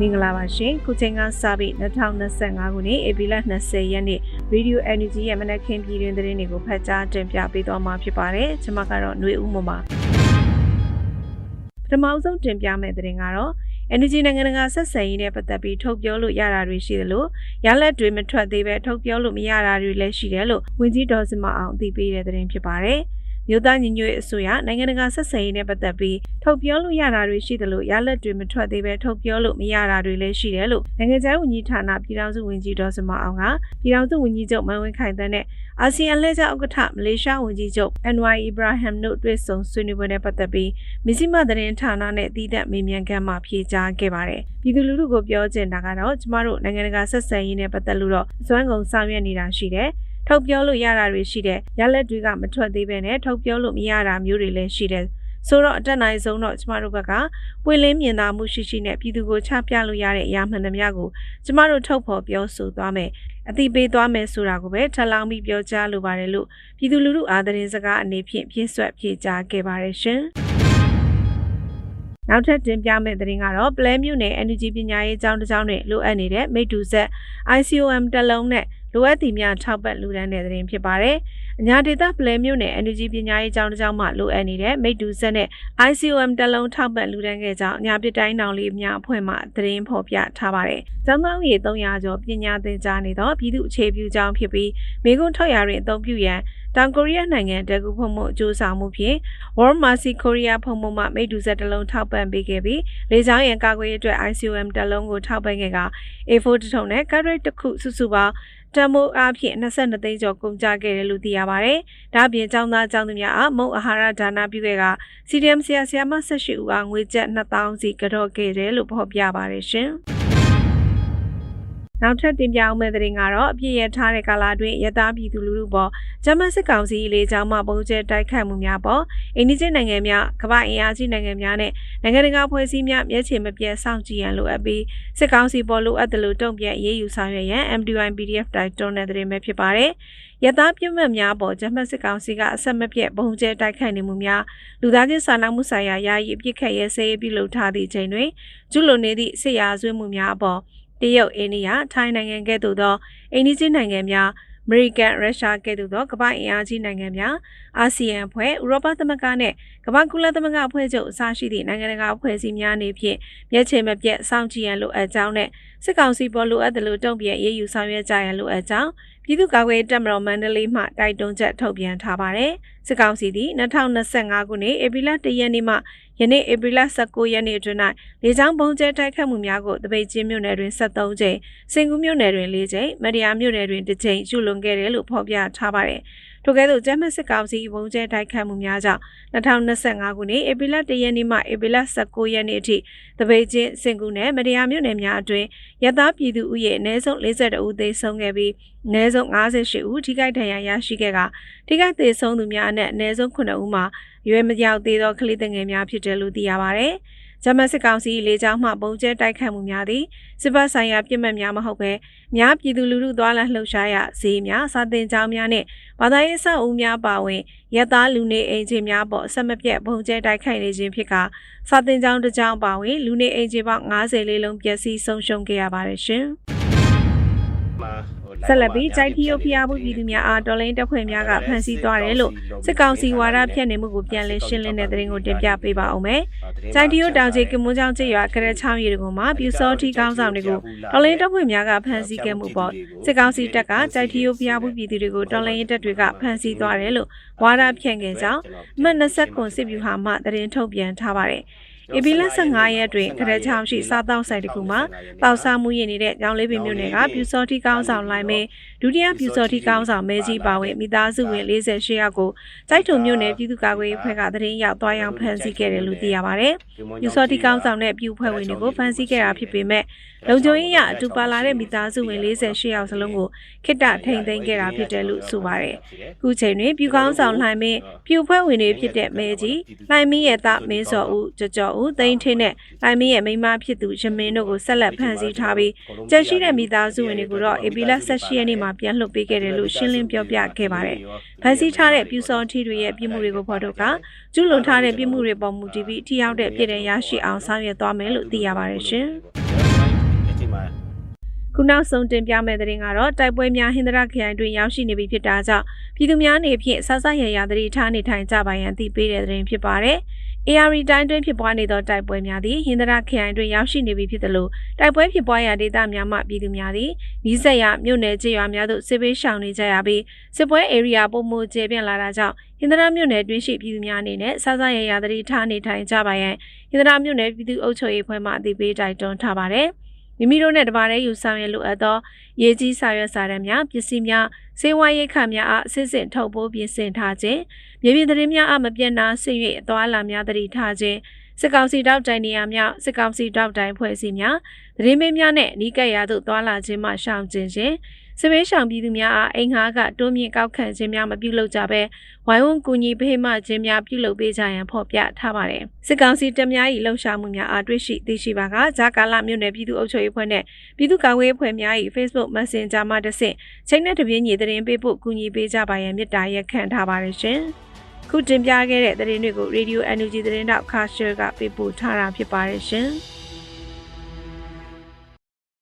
မင်္ဂလာပါရှင်ခုချိန်ကစပြီး2025ခုနှစ်ဧပြီလ20ရက်နေ့ Radio Energy ရဲ့မနက်ခင်းပြည်တွင်သတင်းတွေကိုဖတ်ကြားတင်ပြပေးသွားမှာဖြစ်ပါတယ်ကျွန်မကတော့ຫນွေဦးမပါပထမဆုံးတင်ပြမယ့်သတင်းကတော့ Energy နိုင်ငံတကာဆက်ဆံရေးနဲ့ပတ်သက်ပြီးထုတ်ပြောလို့ရတာတွေရှိတယ်လို့ရလက်တွေမထွက်သေးပဲထုတ်ပြောလို့မရတာတွေလည်းရှိတယ်လို့ဝန်ကြီးဒေါ်စမအောင်အသိပေးတဲ့သတင်းဖြစ်ပါတယ် မြို့သားညီညွတ်ရေးအစိုးရနိုင်ငံတကာဆက်ဆံရေးနဲ့ပတ်သက်ပြီးထုတ်ပြောလို့ရတာတွေရှိတယ်လို့ရလက်တွေမထွက်သေးပဲထုတ်ပြောလို့မရတာတွေလည်းရှိတယ်လို့နိုင်ငံခြားဝန်ကြီးဌာနပြည်ထောင်စုဝန်ကြီးဒေါ်စမအောင်ကပြည်ထောင်စုဝန်ကြီးချုပ်မန်ဝင်းခိုင်တန်းနဲ့အာဆီယံလက်ကျဥက္ကဋ္ဌမလေးရှားဝန်ကြီးချုပ်အန်ဝိုင်အီဘရာဟမ်တို့တွေ့ဆုံဆွေးနွေးပွဲနဲ့ပတ်သက်ပြီးမစ္စည်းမသတင်းဌာနနဲ့တည်သက်မေးမြန်းခန်းမှာဖြေကြားခဲ့ပါတယ်။ပြည်သူလူထုကိုပြောချင်တာကတော့ကျမတို့နိုင်ငံတကာဆက်ဆံရေးနဲ့ပတ်သက်လို့တော့အစွမ်းကုန်ဆောင်ရွက်နေတာရှိတယ်။ ထုတ်ပြောလို့ရတာတွေရှိတယ်။ရလက်တွေကမထွက်သေးပဲနဲ့ထုတ်ပြောလို့မရတာမျိုးတွေလည်းရှိတယ်။ဆိုတော့အတက်နိုင်ဆုံးတော့ကျမတို့ဘက်ကပွင့်လင်းမြင်သာမှုရှိရှိနဲ့ပြည်သူကိုချပြလို့ရတဲ့အရာမှန်သမျှကိုကျမတို့ထုတ်ဖော်ပြောဆိုသွားမယ်။အတိပေးသွားမယ်ဆိုတာကိုပဲထပ်လောင်းပြီးပြောကြားလိုပါတယ်လို့ပြည်သူလူထုအားသတင်းစကားအနေဖြင့်ပြည့်စွက်ဖြေကြားခဲ့ပါတယ်ရှင်။နောက်ထပ်တင်ပြမယ့်သတင်းကတော့ပလဲမြို့နယ် NUG ပညာရေးကျောင်းတစ်ကျောင်းတွင်လိုအပ်နေတဲ့မိတူဆက် ICOM တက်လုံးနဲ့ လိုအပ်သည်များထောက်ပံ့လူဒန်းတဲ့သတင်းဖြစ်ပါတယ်။အညာဒေတာပလဲမြို့နယ် NUG ပညာရေးကျောင်းတစ်ကျောင်းမှလိုအပ်နေတဲ့မိတူဆက်နဲ့ ICOM တက်လုံးထောက်ပံ့လူဒန်းခဲ့ကြောင်းအညာပစ်တိုင်းတောင်လေးများအဖွဲ့မှသတင်းဖော်ပြထားပါတယ်။ကျောင်းသားရေ300ကျော်ပညာသင်ကြားနေသောပြည်သူအခြေပြုကျောင်းဖြစ်ပြီးမိကွန်းထောက်ရတွင်အသုံးပြုရန်တောင်ကိုရီးယားနိုင်ငံတကူဖုံမှုအကျိုးဆောင်မှုဖြင့် World Mercy Korea ဖုံမှုမှမိတူဆက်တစ်လုံးထောက်ပံ့ပေးခဲ့ပြီးလေကြောင်းရန်ကာကွယ်ရေးအတွက် ICOM တစ်လုံးကိုထောက်ပံ့ခဲ့က A4 တစ်ထုံနဲ့ Carrot တစ်ခုစုစုပေါင်း တမိုးအားဖြင့်22သိန်းကျော်ကုန်ကျခဲ့တယ်လို့သိရပါတယ်။ဒါ့အပြင်ကျောင်းသားကျောင်းသူများအားမုံအာဟာရဒါနပြုခဲ့က CDM ဆရာဆရာမ18ဦးအားငွေကျပ်2000စီကတော့ခဲ့တယ်လို့ဖော်ပြပါတယ်ရှင်။ နောက်ထပ်တင်ပြအောင်မယ့်သတင်းကတော့အပြည့်ရထားတဲ့ကာလအတွင်းရသားပြည်သူလူထုပေါ်ဂျမတ်စစ်ကောင်စီလေကြောင်းမှပုံကျဲတိုက်ခတ်မှုများပေါ်အိန္ဒိယနိုင်ငံများကမ္ဘာအင်အားကြီးနိုင်ငံများနဲ့နိုင်ငံတကာဖွဲ့စည်းများမျက်ခြေမပြတ်စောင့်ကြည့်ရန်လိုအပ်ပြီးစစ်ကောင်စီပေါ်လိုအပ်တယ်လို့တုံ့ပြန်ရေးယူဆောင်ရွက်ရန် MDY PDF တိုက်တွန်းတဲ့သတင်းပဲဖြစ်ပါတယ်။ရသားပြည့်မှတ်များပေါ်ဂျမတ်စစ်ကောင်စီကအဆက်မပြတ်ပုံကျဲတိုက်ခိုက်နေမှုများလူသားချင်းစာနာမှုဆိုင်ရာယာယီအပြစ်ခတ်ရဲစဲပြုလုပ်ထားသည့်ချိန်တွင်ကျူးလွန်နေသည့်စစ်ရာဇဝတ်မှုများအပေါ် တရုတ်အိန္ဒိယထိုင်းနိုင်ငံကဲ့သို့သောအိန္ဒိချင်းနိုင်ငံများအမေရိကန်ရုရှားကဲ့သို့သောကမ္ဘာအင်အားကြီးနိုင်ငံများအာဆီယံအဖွဲ့ဥရောပသမဂ္ဂနဲ့ကမ္ဘာကုလသမဂ္ဂအဖွဲ့ချုပ်အစရှိသည့်နိုင်ငံတကာအဖွဲ့အစည်းများအနေဖြင့်မျက်ခြေမပြတ်စောင့်ကြည့်ရန်လိုအပ်ကြောင်းနဲ့ စစ်ကောင်စီပေါ်လိုအပ်တယ်လို့တုံ့ပြန်ရေးယူဆောင်ရွက်ကြရန်လိုအပ်ကြောင်းပြည်သူ့ကာကွယ်တပ်မတော်မန္တလေးမှတိုက်တွန်းချက်ထုတ်ပြန်ထားပါတယ်။စစ်ကောင်စီသည်2025ခုနှစ်ဧပြီလ1ရက်နေ့မှယနေ့ဧပြီလ19ရက်နေ့အတွင်း၌လေကြောင်းပုံကျဲတိုက်ခတ်မှုများကိုတပိတ်ချင်းမြို့နယ်တွင်73ကြိမ်စင်ကူးမြို့နယ်တွင်4ကြိမ်မတရားမြို့နယ်တွင်2ကြိမ်ကျူးလွန်ခဲ့တယ်လို့ဖော်ပြထားပါတယ်။ ထို့ကဲ့သို့ကျမ်းမစစ်ကောင်စီဘုံကျဲတိုက်ခတ်မှုများကြောင့်2025ခုနှစ်ဧပြီလ1ရက်နေ့မှဧပြီလ19ရက်နေ့အထိတပိတ်ချင်းစင်ကူးနယ်မတရားမြို့နယ်များအတွင်းရသားပြည်သူဥယေအနည်းဆုံး42ဦးသေဆုံးခဲ့ပြီးအနည်းဆုံး58ဦးထိခိုက်ဒဏ်ရာရရှိခဲ့ကထိခိုက်သေဆုံးသူများအနက်အနည်းဆုံး9ဦးမှာရွယ်မရောက်သေးသောကလေးငယ်များဖြစ်တယ်လို့သိရပါဗျ။ ဂျမန်စစ်ကောင်စီလေကြောင်းမှပုံကျဲတိုက်ခတ်မှုများသည်စစ်ပတ်ဆိုင်ရာပြစ်မှတ်များမဟုတ်ဘဲများပြည်သူလူထုသွားလာလှုပ်ရှားရာဈေးများစာတင်ကြောင်းများနဲ့ဘာသာရေးအဆောက်အဦများပါဝင်ရက်သားလူနေအိမ်ခြေများပေါ်ဆက်မပြတ်ပုံကျဲတိုက်ခိုက်နေခြင်းဖြစ်ကစာတင်ကြောင်းတစ်ကြောင်းပါဝင်လူနေအိမ်ခြေပေါင်း90လေးလုံးပျက်စီးဆုံးရှုံးခဲ့ရပါတယ်ရှင်။ ဆက်လက်ပြီးကြိုက်ထီယိုဖျားမှုပြည်သူများအားတော်လိုင်းတပ်ဖွဲ့များကဖမ်းဆီးသွားတယ်လို့စစ်ကောင်စီဝါဒဖြန့်နေမှုကိုပြန်လည်ရှင်းလင်းတဲ့သတင်းကိုတင်ပြပေးပါအောင်မယ်။ကြိုက်ထီယိုတောင်ကြီးကမွန်းချောင်းကျေးရွာကရက်ချောင်းရီတို့မှာပြူစောထီကောင်းဆောင်တွေကိုတော်လိုင်းတပ်ဖွဲ့များကဖမ်းဆီးခဲ့မှုပေါ့စစ်ကောင်စီတပ်ကကြိုက်ထီယိုဖျားမှုပြည်သူတွေကိုတော်လိုင်းတပ်တွေကဖမ်းဆီးသွားတယ်လို့ဝါဒဖြန့်ခဲ့ကြောင်းအမှတ်20ခုစစ်ဗျူဟာမှသတင်းထုတ်ပြန်ထားပါတယ်။ ဧပြီလ15ရက်တွင်ခရက်ချောင်းရှိစားတောက်ဆိုင်တစ်ခုမှာပေါဆာမှုရည်နေတဲ့ကြောင်လေးပင်မြို့နယ်ကပြူစောတိကောင်းဆောင်လိုင်းမဲဒုတိယပြူစောတိကောင်းဆောင်မဲကြီးပါဝင်မိသားစုဝင်48ယောက်ကိုစိုက်ထုံမြို့နယ်ပြည်သူ့ကာကွယ်ရေးဖွဲ့ကသတင်းရောက်သွားရောက်ဖမ်းဆီးခဲ့တယ်လို့သိရပါတယ်။ပြူစောတိကောင်းဆောင်တဲ့ပြူဖွဲ့ဝင်တွေကိုဖမ်းဆီးခဲ့တာဖြစ်ပေမဲ့လုံခြုံရေးအရအတူပါလာတဲ့မိသားစုဝင်48ယောက်စလုံးကိုခိတ္တထိန်သိမ်းခဲ့တာဖြစ်တယ်လို့ဆိုပါတယ်။ခုချိန်တွင်ပြူကောင်းဆောင်လှိုင်မင်းပြူဖွဲ့ဝင်တွေဖြစ်တဲ့မဲကြီးလှိုင်မင်းရဲ့သားမင်းစောဦးကြော်ကြော်ဦးသိန်းထင်းနဲ့လှိုင်မင်းရဲ့မိန်းမဖြစ်သူရမင်းတို့ကိုဆက်လက်ဖမ်းဆီးထားပြီးကြက်ရှိတဲ့မိသားစုဝင်တွေကိုတော့အေပီလ18ရက်နေ့မှာပြန်လွှတ်ပေးခဲ့တယ်လို့ရှင်းလင်းပြောပြခဲ့ပါတယ်။ဖမ်းဆီးထားတဲ့ပြူစောထီတွေရဲ့ပြစ်မှုတွေကိုဖော်ထုတ်ကကျူးလွန်ထားတဲ့ပြစ်မှုတွေပေါ်မူတည်ပြီးထိရောက်တဲ့ပြည်ထရရရှိအောင်ဆောင်ရွက်သွားမယ်လို့သိရပါတယ်ရှင်။ခုနောက်ဆုံးတင်ပြမယ့်သတင်းကတော့တိုက်ပွဲများဟင်္ဒရာခရိုင်တွင်ရောက်ရှိနေပြီဖြစ်တာကြောင့်ပြည်သူများအနေဖြင့်ဆဆရရသတိထားနေထိုင်ကြပါရန်သိပေးတဲ့သတင်းဖြစ်ပါတယ်။ AR တိုင်းတွင်ဖြစ်ပွားနေသောတိုက်ပွဲများသည်ဟင်္ဒရာခရိုင်တွင်ရောက်ရှိနေပြီဖြစ်သလိုတိုက်ပွဲဖြစ်ပွားရာဒေသများမှပြည်သူများသည်နီးစပ်ရာမြို့နယ်ကျေးရွာများသို့စစ်ပေးရှောင်နေကြရပြီးစစ်ပွဲ area ပုံမှုကျေပြန့်လာတာကြောင့်ဟင်္ဒရာမြို့နယ်တွင်ရှိပြည်သူများအနေနဲ့ဆဆရရသတိထားနေထိုင်ကြပါရန်ဟင်္ဒရာမြို့နယ်ပြည်သူ့အုပ်ချုပ်ရေးဖွဲ့မှအသိပေးတိုက်တွန်းထားပါတယ်။ မိမိတို့နဲ့တပါးတည်းယူဆောင်ရလိုအပ်သောရေးကြီးစာရွက်စာတမ်းများပစ္စည်းများစေဝါရိတ်ခများအားအစစ်စစ်ထုတ်ပိုးပြင်ဆင်ထားခြင်းမြေပြင်သတင်းများအားမပြတ်နာဆင့်၍အသွာအလာများတတိထားခြင်းစစ်ကောင်စီတောက်တိုင်နေရာများစစ်ကောင်စီတောက်တိုင်ဖွဲ့စည်းများသတင်းပေးများနဲ့အနီးကပ်ရာသို့သွာလာခြင်းမှရှောင်ကျဉ်ခြင်း စပေးရှောင်ပြည်သူများအားအိမ်ငှားကတွန်းမြင့်ကောက်ခံခြင်းများမပြုလုပ်ကြဘဲဝိုင်းဝန်းကူညီဖေးမှခြင်းများပြုလုပ်ပေးကြရန်ဖော်ပြထားပါတယ်စစ်ကောင်စီတပ်များ၏လှုံ့ဆော်မှုများအားတွေ့ရှိသိရှိပါကဂျာကာလမြို့နယ်ပြည်သူ့အုပ်ချုပ်ရေးဖွဲ့နဲ့ပြည်သူ့ကာကွယ်ရေးအဖွဲ့များ၏ Facebook Messenger မှာတစ်ဆင့်ချိန်နဲ့တပြေးညီသတင်းပေးဖို့ကူညီပေးကြပါရန်မေတ္တာရက်ခံထားပါတယ်ရှင်။ခုတင်ပြခဲ့တဲ့သတင်းတွေကို Radio NUG သတင်းတောက်ခါရှယ်ကပေးပို့ထားတာဖြစ်ပါတယ်ရှင်။